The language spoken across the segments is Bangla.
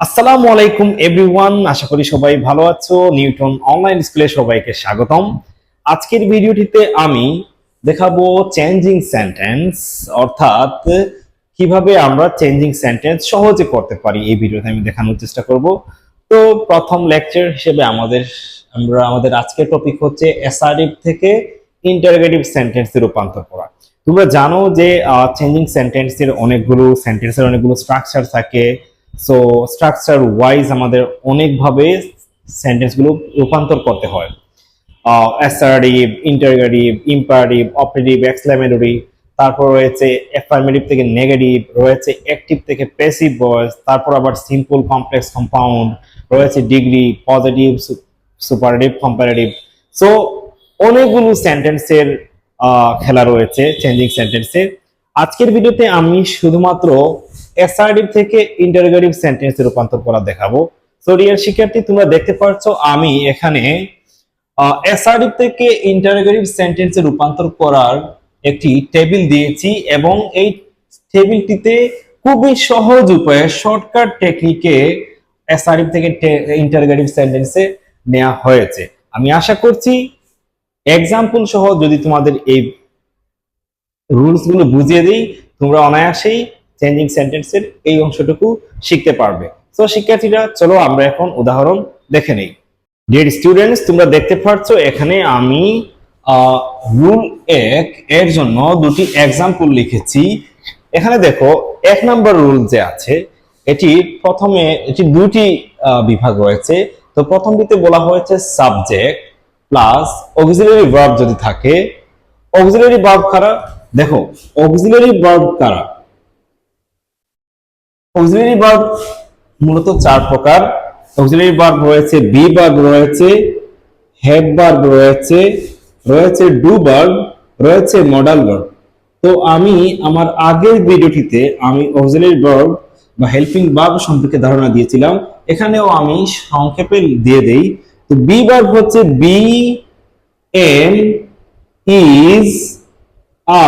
আসসালামু আলাইকুম এভরিওয়ান আশা করি সবাই ভালো আছো। নিউটন অনলাইন স্কুলে সবাইকে স্বাগতম। আজকের ভিডিওটিতে আমি দেখাবো চেঞ্জিং সেন্টেন্স অর্থাৎ কীভাবে আমরা চেঞ্জিং সেন্টেন্স সহজে করতে পারি। এই ভিডিওতে আমি দেখানোর চেষ্টা করব। তো প্রথম লেকচার হিসেবে আমাদের, আমরা, আমাদের আজকের টপিক হচ্ছে অ্যাসার্টিভ থেকে ইন্টারগেটিভ সেন্টেন্সে রূপান্তর করা। তোমরা জানো যে চেঞ্জিং সেন্টেন্সের অনেকগুলো সেন্টেন্সের অনেকগুলো স্ট্রাকচার থাকে। সো স্ট্রাকচার ওয়াইজ আমাদের অনেকভাবে সেন্টেন্সগুলো রূপান্তর করতে হয়। Assertive interrogative imperative operative exclamatory তারপর রয়েছে অ্যাফার্মেটিভ থেকে নেগেটিভ রয়েছে অ্যাক্টিভ থেকে প্যাসিভ ভয়েস তারপর আবার সিম্পল কমপ্লেক্স কম্পাউন্ড রয়েছে degree positive superlative comparative so অনেকগুলো সেন্টেন্সের খেলা রয়েছে চেঞ্জিং সেন্টেন্সের আজকের ভিডিওতে আমি শুধুমাত্র অ্যাসার্টিভ থেকে ইন্টারগেটিভ সেন্টেন্সে রূপান্তর করা দেখাবো। সো শিক্ষার্থী, তোমরা দেখতে পাচ্ছ আমি এখানে অ্যাসার্টিভ থেকে ইন্টারগেটিভ সেন্টেন্সে রূপান্তর করার একটি টেবিল দিয়েছি এবং এই টেবিলটিতে খুবই সহজ উপায়ে শর্টকাট টেকনিকে অ্যাসার্টিভ থেকে ইন্টারগেটিভ সেন্টেন্সে নেওয়া হয়েছে। আমি আশা করছি এক্সাম্পল সহ যদি তোমাদের এই রুলসগুলো বুঝিয়ে দিই, তোমরা অনায়াসেই চেঞ্জিং সেন্টেন্সের এই অংশটুকু শিখতে পারবে। তো শিক্ষার্থীরা, চলো আমরা এখন উদাহরণ দেখে নেই। ডিয়ার স্টুডেন্টস তোমরা দেখতে পাচ্ছ এখানে আমি রুল এক এর জন্য দুটি এক্সাম্পল লিখেছি। এখানে দেখো, এক নম্বর রুল যে আছে, এটি প্রথমে, এটি দুটি বিভাগ রয়েছে। তো প্রথমটিতে বলা হয়েছে সাবজেক্ট প্লাস অক্সিলারি ভার্ব যদি থাকে অক্সিলারি ভার্ব কারা? দেখো অক্সিলারি ভার্ব কারা? অক্সিলারি ভার্ব মূলত চার প্রকার। অক্সিলারি ভার্ব রয়েছে বি ভার্ব রয়েছে হ্যাভ ভার্ব রয়েছে রয়েছে ডু ভার্ব রয়েছে মডাল ভার্ব তো আমি আমার আগের ভিডিওটিতে আমি অক্সিলারি ভার্ব বা হেল্পিং ভার্ব সম্পর্কে ধারণা দিয়েছিলাম। এখানেও আমি সংক্ষেপে দিয়ে দেই। তো বি ভার্ব হচ্ছে be am is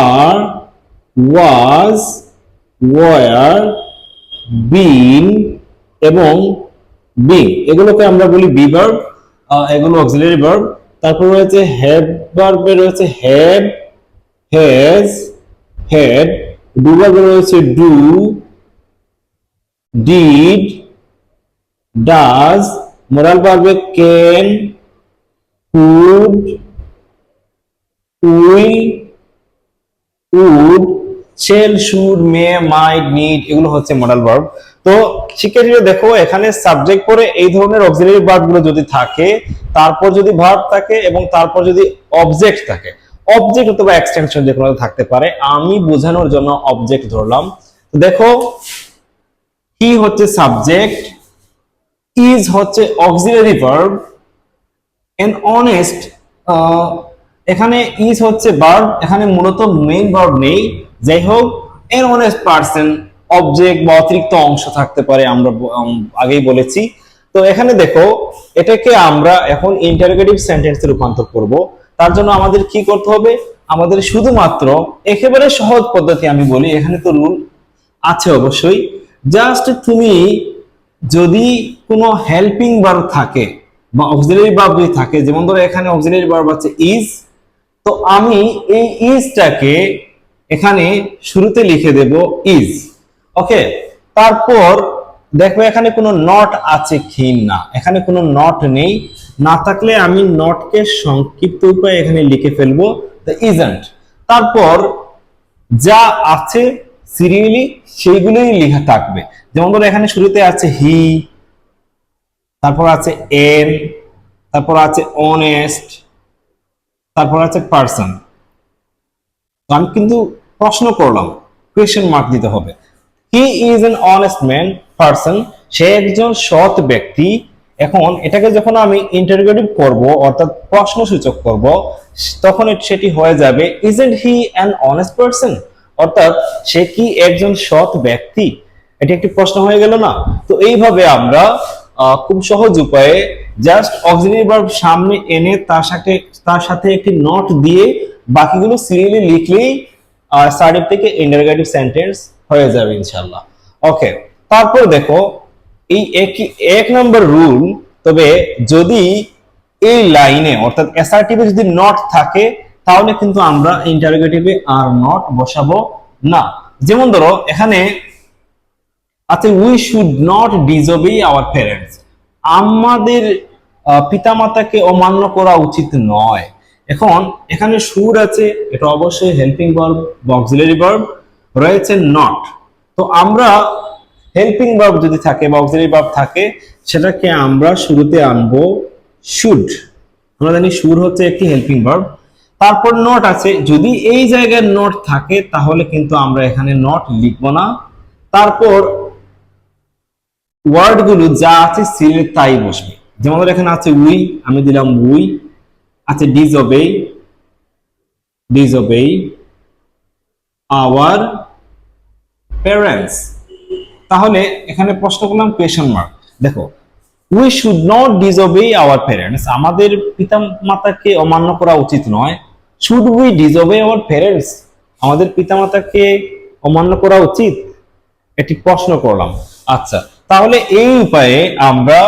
are was were been এবং বিং এগুলোকে আমরা বলি বি ভার্ব এগুলো অক্সিলারি ভার্ব। তারপর রয়েছে হ্যাভ ভার্বে রয়েছে হ্যাভ, হ্যাজ হ্যাড ডু ভার্বে রয়েছে do, did, does. Moral ভার্বে can, could, will, would. Shall should may might need এগুলো হচ্ছে মডেল ভার্ব তো শিক্ষার্থীরা দেখো, এখানে সাবজেক্ট পরে এই ধরনের অক্সিলারি ভার্বগুলো যদি থাকে, তারপর যদি ভার্ব থাকে এবং তারপর যদি অবজেক্ট থাকে অবজেক্ট অথবা এক্সটেনশন যে কোনো থাকতে পারে, আমি বোঝানোর জন্য অবজেক্ট ধরলাম। দেখো কি হচ্ছে সাবজেক্ট ইজ হচ্ছে অক্সিলারি ভার্ব এন অনেস্ট এখানে ইজ হচ্ছে ভার্ব এখানে মূলত মেইন ভার্ব নেই। যাই হোক এন অনেস্ট পার্সন অবজেক্ট বা অতিরিক্ত অংশ থাকতে পারে আমরা আগেই বলেছি। তো এখানে দেখো, এটাকে আমরা এখন ইন্টারোগেটিভ সেন্টেন্সে রূপান্তর করব। তার জন্য আমাদের কি করতে হবে? আমাদের শুধুমাত্র একেবারে সহজ পদ্ধতি আমি বলি, এখানে তো রুল আছে অবশ্যই। জাস্ট তুমি যদি কোনো হেল্পিং ভার্ব থাকে বা অক্সিলারি ভার্ব যদি থাকে, যেমন ধরো এখানে অক্সিলারি ভার্ব আছে ইজ তো আমি এই ইজটাকে এখানে শুরুতে লিখে দেব ইজ ওকে তারপর দেখো এখানে কোনো নট আছে কি না। এখানে কোনো নট নেই। না থাকলে আমি নটকে সংক্ষিপ্ত উপায়ে এখানে লিখে ফেলব দ্য ইজেন্ট তারপর যা আছে সিরিয়ালি সেইগুলোই লেখা থাকবে। যেমন ধরো এখানে শুরুতে আছে হি তারপর আছে এম তারপর আছে অনেস্ট তারপর আছে পার্সন আমি কিন্তু প্রশ্ন করলাম কোয়েশ্চেন মার্ক দিতে হবে। He is an honest man person সে একজন সৎ ব্যক্তি। এখন এটাকে যখন আমি ইন্টারোগেটিভ করব, অর্থাৎ প্রশ্নসূচক করব, তখন সেটি হয়ে যাবে isn't he an honest person অর্থাৎ সে কি একজন সৎ ব্যক্তি? এটি একটি প্রশ্ন হয়ে গেল না? তো এইভাবে আমরা খুব সহজ উপায়ে জাস্ট অক্সিলারি ভার্ব সামনে এনে তার সাথে তার সাথে একটি নট দিয়ে বাকিগুলো সিরিয়ালি লিখলেই সার্টিফ থেকে ইন্টারোগেটিভ সেন্টেন্স হয়ে যাবে ইনশাল্লাহ ওকে তারপর দেখো, এই এক নম্বর রুল তবে যদি এই লাইনে অর্থাৎ অ্যাসার্টিভে যদি নট থাকে, তাহলে কিন্তু আমরা ইন্টারোগেটিভে আর নট বসাবো না। যেমন ধরো, এখানে আছে we should not disobey our parents আমাদের পিতামাতাকে অমান্য করা উচিত নয়। এখন এখানে সুর আছে, এটা অবশ্যই হেল্পিং ভার্ব বা অক্সিলারি ভার্ব রয়েছে নট তো আমরা হেল্পিং ভার্ব যদি থাকে বা অক্সিলারি ভার্ব থাকে, সেটাকে আমরা শুরুতে আনব শুড আমরা জানি সুর হচ্ছে একটি হেল্পিং ভার্ব তারপর নট আছে, যদি এই জায়গায় নট থাকে, তাহলে কিন্তু আমরা এখানে নট লিখব না। তারপর ওয়ার্ডগুলো যা আছে সিলে তাই বসবে। যেমন এখানে আছে উই আমি দিলাম উই আছে ডিজোবে ডিজোবে আওয়ার প্যারেন্টস তাহলে এখানে প্রশ্ন করলাম কোয়েশন মার্ক দেখো we should not disobey our parents আমাদের পিতা মাতাকে অমান্য করা উচিত নয়। Should we disobey our parents আমাদের পিতামাতাকে অমান্য করা উচিত? একটি প্রশ্ন করলাম। আচ্ছা তাহলে এই উপায়ে আমরা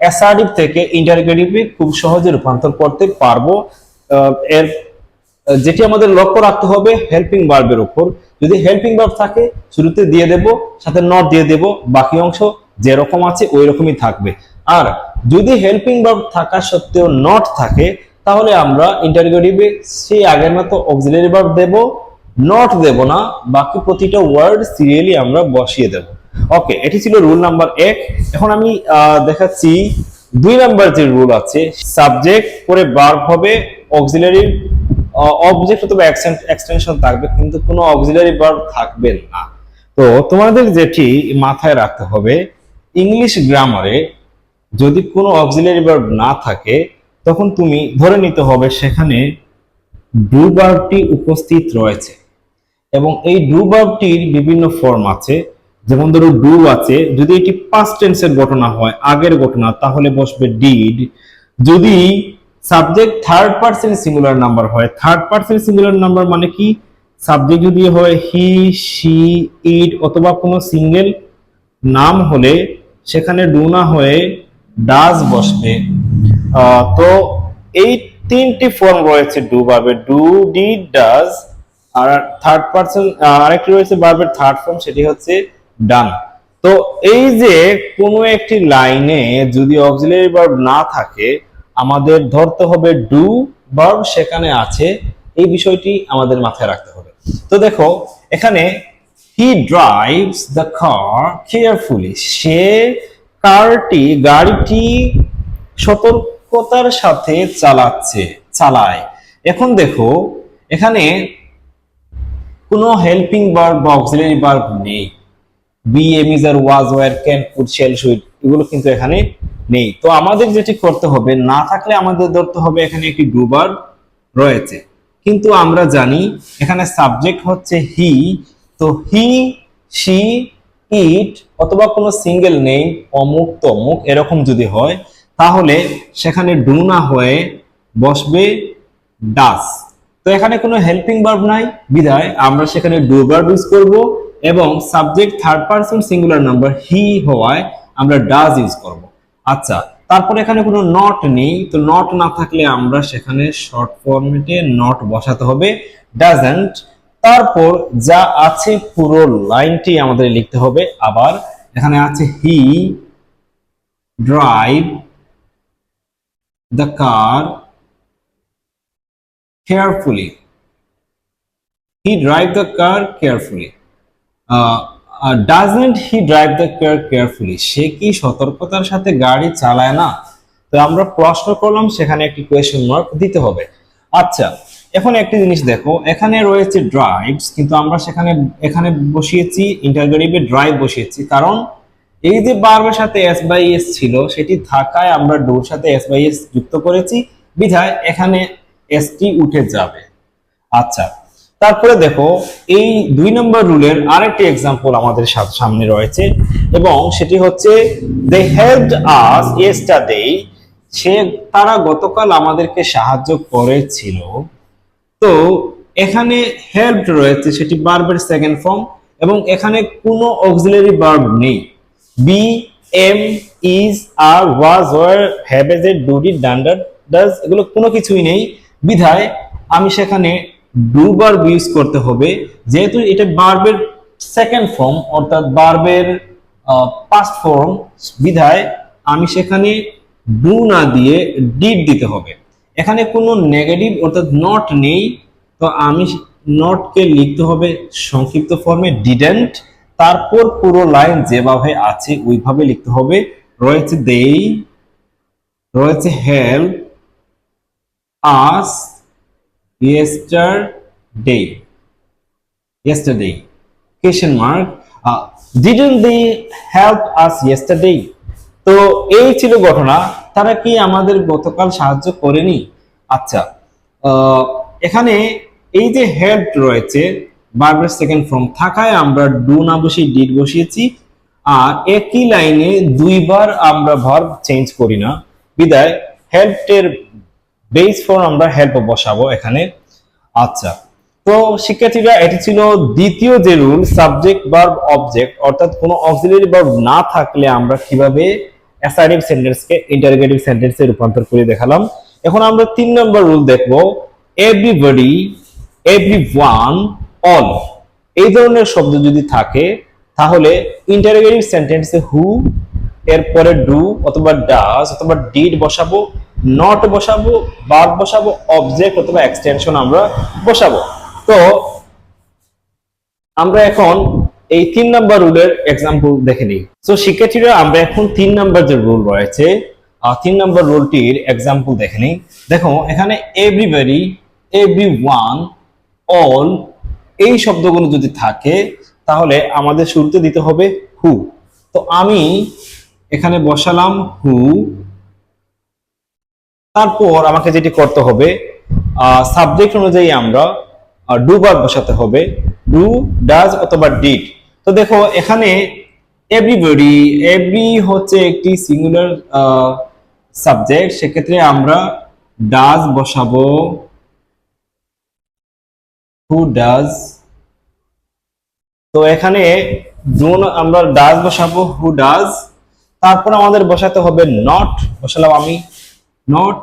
অ্যাসার্টিভ থেকে ইন্টারগেটিভে খুব সহজে রূপান্তর করতে পারব। এর যেটি আমাদের লক্ষ্য রাখতে হবে হেল্পিং ভার্বের উপর। যদি হেল্পিং ভার্ব থাকে, শুরুতে দিয়ে দেব, সাথে নট দিয়ে দেব, বাকি অংশ যেরকম আছে ওই রকমই থাকবে। আর যদি হেল্পিং ভার্ব থাকা সত্ত্বেও নট থাকে, তাহলে আমরা ইন্টারগেটিভে সেই আগের মতো অক্সিলারি ভার্ব দেব নট দেব না, বাকি প্রতিটা ওয়ার্ড সিরিয়ালি আমরা বসিয়ে দেব। ওকে এটি ছিল রুল নাম্বার এক। এখন আমি দেখাচ্ছি দুই নাম্বার যে রুল আছে সাবজেক্ট পরে ভার্ব হবে অক্সিলারি অবজেক্ট অথবা এক্সটেনশন থাকবে, কিন্তু কোনো অক্সিলারি ভার্ব থাকবে না। তো তোমাদের যেটি মাথায় রাখতে হবে ইংলিশ গ্রামারে যদি কোনো অক্সিলারি ভার্ব না থাকে, তখন তুমি ধরে নিতে হবে সেখানে ডু ভার্বটি উপস্থিত রয়েছে। এবং এই ডু ভার্বটির বিভিন্ন ফর্ম আছে। যেমন ধরো ডু আছে, যদি এটি পাস্ট টেন্সের ঘটনা হয়, আগের ঘটনা, তাহলে বসবে ডিড যদি subject third person singular number হয় থার্ড পার্সন সিঙ্গুলার নাম্বার মানে কি? সাবজেক্ট যদি হয় হি শি ইট অথবা কোনো সিঙ্গেল নাম হলে, সেখানে ডু না হয়ে ডাজ বসবে। তো এই তিনটি ফর্ম রয়েছে ডু ভার্বের ডু ডি ডাজ আর থার্ড পার্সন আরেকটি রয়েছে ভার্বের থার্ড ফর্ম সেটি হচ্ছে ডান তো এই যে কোনো একটি লাইনে যদি অক্সিলারি ভার্ব না থাকে, আমাদের ধরতে হবে ডু ভার্ব সেখানে আছে, এই বিষয়টি আমাদের মাথায় রাখতে হবে। তো দেখো, এখানে he drives the car carefully সে কারটি, গাড়িটি সতর্কতার সাথে চালাচ্ছে, চালায়। এখন দেখো, এখানে কোনো হেল্পিং ভার্ব বা অক্সিলারি ভার্ব নেই। Be am was were, can could shall should এগুলো কিন্তু এখানে নেই। তো আমাদের যেটি করতে হবে, না থাকলে আমাদের ধরতে হবে এখানে একটি ডুবার রয়েছে। কিন্তু আমরা জানি এখানে সাবজেক্ট হচ্ছে হি, তো হি, শি, ইট, অথবা কোনো সিঙ্গেল নেই অমুক, তমুক, এরকম যদি হয়, তাহলে সেখানে ডু না হয়ে বসবে ডাস। তো এখানে কোনো হেল্পিং ভার্ব নাই বিধায় আমরা সেখানে ডু ভার্ব ইউজ করব। এবং subject third person singular number he হওয়ায় আমরা ডাজ ইউজ করব। আচ্ছা তারপর এখানে কোনো নট নেই, তো নট না থাকলে আমরা সেখানে শর্ট ফর্মেটে নট বসাতে হবে ডাজেন্ট তারপর যা আছে পুরো লাইনটি আমাদের লিখতে হবে, আবার এখানে আছে he drive the car carefully he drive the car carefully. Doesn't he drive the car carefully? সে কি সতর্কতার সাথে গাড়ি চালায় না? তো আমরা প্রশ্ন করলাম, সেখানে একটি কোয়েশ্চেন মার্ক দিতে হবে। আচ্ছা এখন একটি জিনিস দেখো, এখানে রয়েছে ড্রাইভস কিন্তু আমরা সেখানে, এখানে বসিয়েছি ইন্টারগ্রেটিভে ড্রাইভ বসিয়েছি। কারণ এই যে বারবার সাথে এস বাই এস ছিল, সেটি থাকায় আমরা ডোর সাথে এস বাই এস যুক্ত করেছি। বিধায় এখানে এসটি উঠে যাবে। আচ্ছা তারপরে দেখো, এই দুই নম্বর রুলের আরেকটি এক্সাম্পল আমাদের সামনে রয়েছে এবং সেটি হচ্ছে দে হেল্পড আস ইয়েস্টারডে সে, তারা গতকাল আমাদেরকে সাহায্য করেছিল। তো, এখানে হেল্পড রয়েছে, সেটি বার্বের সেকেন্ড ফর্ম এবং এখানে কোনো অক্সিলারি বার্ব নেই। Be am is are was were have has A do did ডান্ডার ডাজ এগুলো কোনো কিছুই নেই। বিধায়, আমি সেখানে ডু বার্ব ইউজ করতে হবে। যেহেতু এটা বার্বের সেকেন্ড ফর্ম অর্থাৎ বার্বের পাস্ট ফর্ম বিধায় আমি সেখানে ডু না দিয়ে ডিড দিতে হবে। এখানে কোনো নেগেটিভ অর্থাৎ নট নেই। তো আমি নটকে লিখতে হবে সংক্ষিপ্ত ফর্মে ডিডেন্ট তারপর পুরো লাইন যেভাবে আছে ওইভাবে লিখতে হবে। রয়েছে দেই রয়েছে help us yesterday. Yesterday. Question mark. Uh, didn't they help us yesterday? তো এই ছিল ঘটনা। তারা কি আমাদের গতকাল সাহায্য করেনি? আচ্ছা এখানে এই যে হেল্প রয়েছে বারবার সেকেন্ড ফর্ম থাকায় আমরা ডু না বসিয়ে ডিড বসিয়েছি। আর একই লাইনে দুইবার আমরা ভার্ব চেঞ্জ করি না। বিদায় হেল্পের বেস ফর্ম আমরা হেল্প বসাবো এখানে। আচ্ছা তো শিক্ষার্থীরা এটি ছিল দ্বিতীয় যে রুল সাবজেক্ট ভার্ব অবজেক্ট অর্থাৎ কোনো অক্সিলারি ভার্ব না থাকলে আমরা কীভাবে অ্যাসার্টিভ সেন্টেন্সকে ইন্টারোগেটিভ সেন্টেন্সে রূপান্তর করে দেখালাম। এখন আমরা তিন নম্বর রুল দেখব। এভরিবডি এভরিওয়ান অল এই ধরনের শব্দ যদি থাকে, তাহলে ইন্টারোগেটিভ সেন্টেন্সে হু এরপরে ডু অথবা ডাস অথবা ডিড বসাবো। নট বসাবো বাদ বসাবো অবজেক্ট অথবা এক্সটেনশন আমরা বসাবো। তো, আমরা এখন এই তিন নাম্বার রুলের এক্সাম্পল দেখে নিই। তো শিক্ষার্থীরা, আমরা এখন তিন নাম্বার যে রুল রয়েছে তিন নাম্বার রুলটির এক্সাম্পল দেখে নিই। দেখো, এখানে এভরিবডি এভরি ওয়ান অল এই শব্দগুলো যদি থাকে, তাহলে আমাদের শুরুতে দিতে হবে হু তো আমি এখানে বসালাম হু তারপর আমাকে যেটি করতে হবে সাবজেক্ট অনুযায়ী আমরা ডু বার বসাতে হবে। ডু ডাজ অথবা ডিড তো দেখো, এখানে এভরিবডি এভরি হচ্ছে একটি সিঙ্গুলার সাবজেক্ট সেক্ষেত্রে আমরা ডাজ বসাবো। হু ডাজ তো এখানে জুন আমরা ডাজ বসাবো হু ডাজ তারপর আমাদের বসাতে হবে নট বসালাম আমি। নট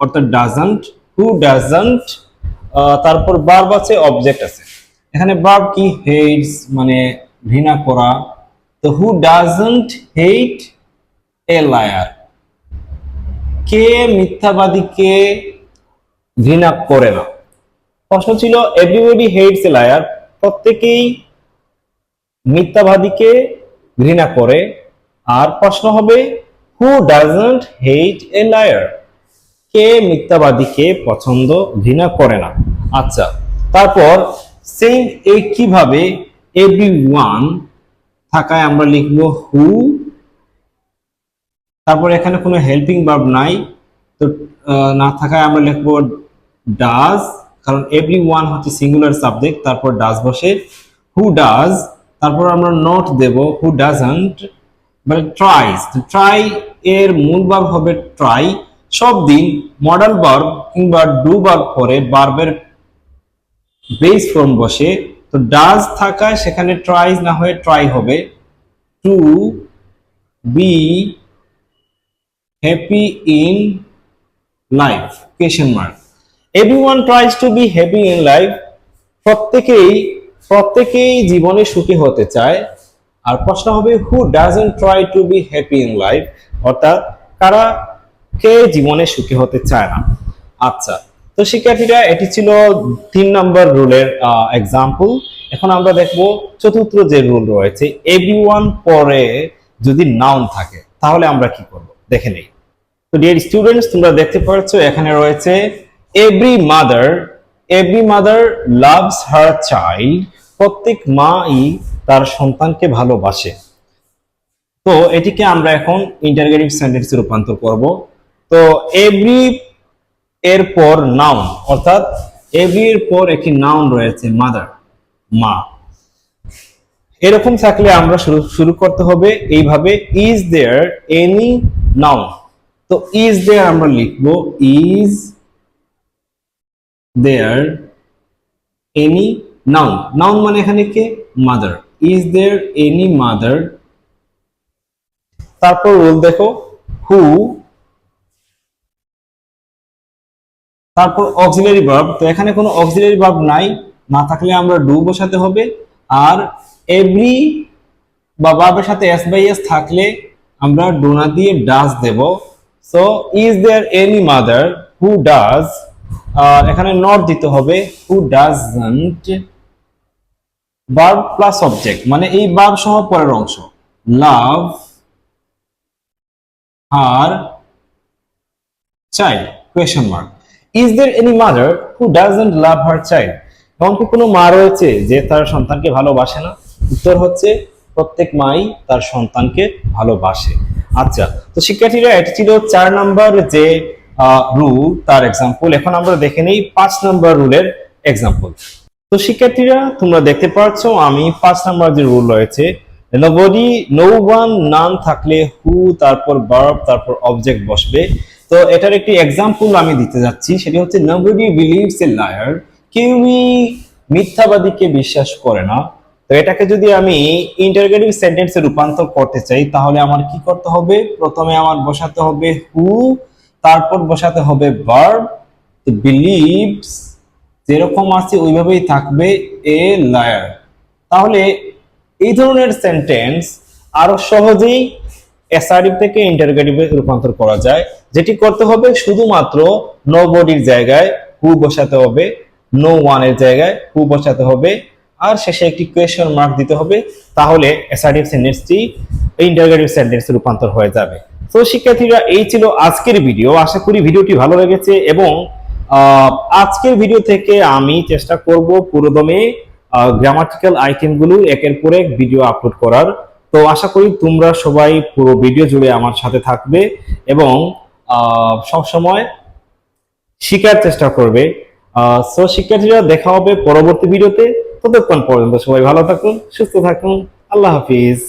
অর্থাৎ ডাজন্ট হু ডাজন্ট তারপর বার্ব আছে অবজেক্ট আছে। এখানে বার্ব কি? হেটস মানে ঘৃণা করা। তো who doesn't hate a liar কে মিথ্যাবাদীকে ঘৃণা করে না? প্রশ্ন ছিল এভরিবডি হেটস এ লায়ার প্রত্যেকেই মিথ্যাবাদীকে ঘৃণা করে। আর প্রশ্ন হবে who doesn't hate a liar কে মিথ্যাবাদীকে পছন্দ, ঘৃণা করে না। আচ্ছা তারপর সেম এই কীভাবে এভরি ওয়ান থাকায় আমরা লিখব হু তারপর এখানে কোনো হেল্পিং ভার্ব নাই, তো না থাকায় আমরা লিখব ডাজ কারণ এভরি ওয়ান হচ্ছে সিঙ্গুলার সাবজেক্ট তারপর ডাজ বসে। হু ডাজ তারপর আমরা নট দেব হু মানে ট্রাইস ট্রাই এর মূল ভার্ব হবে ট্রাই সব দিন মডাল ভার্ব কিংবা ডু ভার্ব পরে ভার্বের বেস ফর্ম বসে। তো ডাজ থাকায় সেখানে ট্রাইজ না হয়ে ট্রাই হবে। To be happy in life question mark everyone tries to be happy in life প্রত্যেকেই প্রত্যেকেই জীবনে সুখী হতে চায়। আর প্রশ্ন হবে who doesn't try to be happy in life অর্থাৎ কারা কে জীবনে সুখী হতে চায় না? আচ্ছা তো শিক্ষার্থীরা, এটি ছিল তিন নম্বর রুলের এক্সাম্পল এখন আমরা দেখব চতুর্থ যে রুল রয়েছে এভরিওয়ান পরে যদি নাউন থাকে, তাহলে আমরা কি করব? দেখে নেই। তো ডিয়ার স্টুডেন্টস তোমরা দেখতে পাচ্ছ, এখানে রয়েছে every mother every mother loves her child প্রত্যেক মাই তার সন্তানকে ভালোবাসে। তো এটিকে আমরা এখন ইন্টারগেটিভ সেন্টেন্সে রূপান্তর করব। তো এভরি এর পর নাউন, অর্থাৎ এভরি এর পর একটি নাউন রয়েছে, মাদার, মা। এরকম থাকলে আমরা শুরু শুরু করতে হবে এইভাবে ইজ দেয়ার এনি নাউন তো ইজ দেয়ার আমরা লিখব is there any noun noun মানে এখানে কে? Mother. Is there any mother তারপর রুল দেখো হু তারপর অক্সিলারি ভার্ব তো এখানে কোনো অক্সিলারি ভার্ব নাই, না থাকলে আমরা ডু বসাতে হবে, আর এভরি বা ভার্বের সাথে এস বাই এস থাকলে আমরা ডোনা দিয়ে does Dev. So is there any mother who does এখানে নট দিতে হবে who doesn't verb plus object মানে এই ভার্ব সহ পরের অংশ। Love R child question mark is there any mother who doesn't love her child এমন কি কোনো মা রয়েছে যে তার সন্তানকে ভালোবাসে না? উত্তর হচ্ছে, প্রত্যেক মাই তার সন্তানকে ভালোবাসে। আচ্ছা তো শিক্ষার্থীরা, এটি ছিল চার নাম্বার যে রুল তার এক্সাম্পল এখন আমরা দেখে নেই পাঁচ নাম্বার রুলের এক্সাম্পল তো শিক্ষার্থীরা, তোমরা দেখতে পাচ্ছ, আমি পাঁচ নাম্বার যে রুল রয়েছে নোবডি নো ওয়ান নান থাকলে হু তারপর ভার্ব তারপর অবজেক্ট বসবে। তো এটার একটি এক্সাম্পল আমি দিতে যাচ্ছি, সেটি হচ্ছে নোবডি বিলিভস এ লায়ার কেউই মিথ্যাবাদীকে বিশ্বাস করে না। তো এটাকে যদি আমি ইন্টারগেটিভ সেন্টেন্সে রূপান্তর করতে চাই, তাহলে আমার কি করতে হবে? প্রথমে আমার বসাতে হবে হু তারপর বসাতে হবে ভার্ব বিলিভস যেরকম আছে, ওইভাবেই থাকবে এ লায়ার তাহলে এই ধরনের সেন্টেন্স আরও সহজেই এসআরটিভ থেকে ইন্টারগেটিভে রূপান্তর করা যায়, যেটি করতে হবে শুধুমাত্র নো বডির জায়গায় হু বসাতে হবে নো ওয়ানের জায়গায় হু বসাতে হবে, আর শেষে একটি কোয়েশন মার্ক দিতে হবে, তাহলে অ্যাসার্টিভ সেন্টেন্সটি ইন্টারগেটিভ সেন্টেন্সে রূপান্তর হয়ে যাবে। তো শিক্ষার্থীরা, এই ছিল আজকের ভিডিও আশা করি ভিডিওটি ভালো লেগেছে এবং আজকের ভিডিও থেকে আমি চেষ্টা করব পুরোদমে গ্রামাটিক্যাল আইটেমগুলো একের পর এক ভিডিও আপলোড করার। তো আশা করি তোমরা সবাই পুরো ভিডিও জুড়ে আমার সাথে থাকবে এবং সব সময় শিখার চেষ্টা করবে। সো শিক্ষার্থীরা দেখা হবে পরবর্তী ভিডিওতে ততক্ষণ পর্যন্ত সবাই ভালো থাকুন, সুস্থ থাকুন। আল্লাহ হাফিজ।